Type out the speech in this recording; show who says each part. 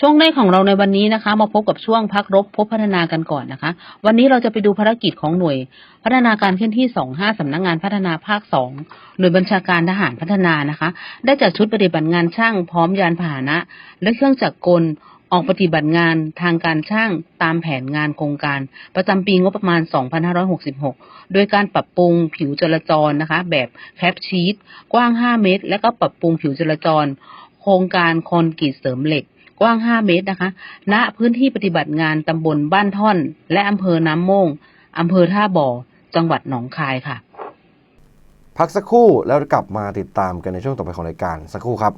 Speaker 1: ช่วงแรกของเราในวันนี้นะคะ มาพบกับช่วงพักรบพบพัฒนากันก่อนนะคะ วันนี้เราจะไปดูภารกิจของหน่วย พัฒนาการเคลื่อนที่ 25 สำนักงงานพัฒนาภาค 2 หน่วยบัญชาการทหารพัฒนานะคะ ได้จัดชุดปฏิบัติงานช่างพร้อมยานพาหนะ และเครื่องจักรกลออกปฏิบัติงานทางการช่างตามแผนงานโครงการ ประจำปีงบประมาณ 2566 โดยการปรับปรุงผิวจราจรนะคะ แบบแคปชีตกว้าง 5 เมตร และก็ปรับปรุงผิวจราจร โครงการคอนกรีตเสริมเหล็ก กว้าง 5 เมตรนะคะ ณ พื้นที่ปฏิบัติงานตำบลบ้านท่อน และอำเภอน้ำโมงอำเภอท่าบ่อ จังหวัดหนองคายค่ะ
Speaker 2: พักสักครู่แล้วกลับมาติดตามกันในช่วงต่อไปของรายการสักครู่ครับ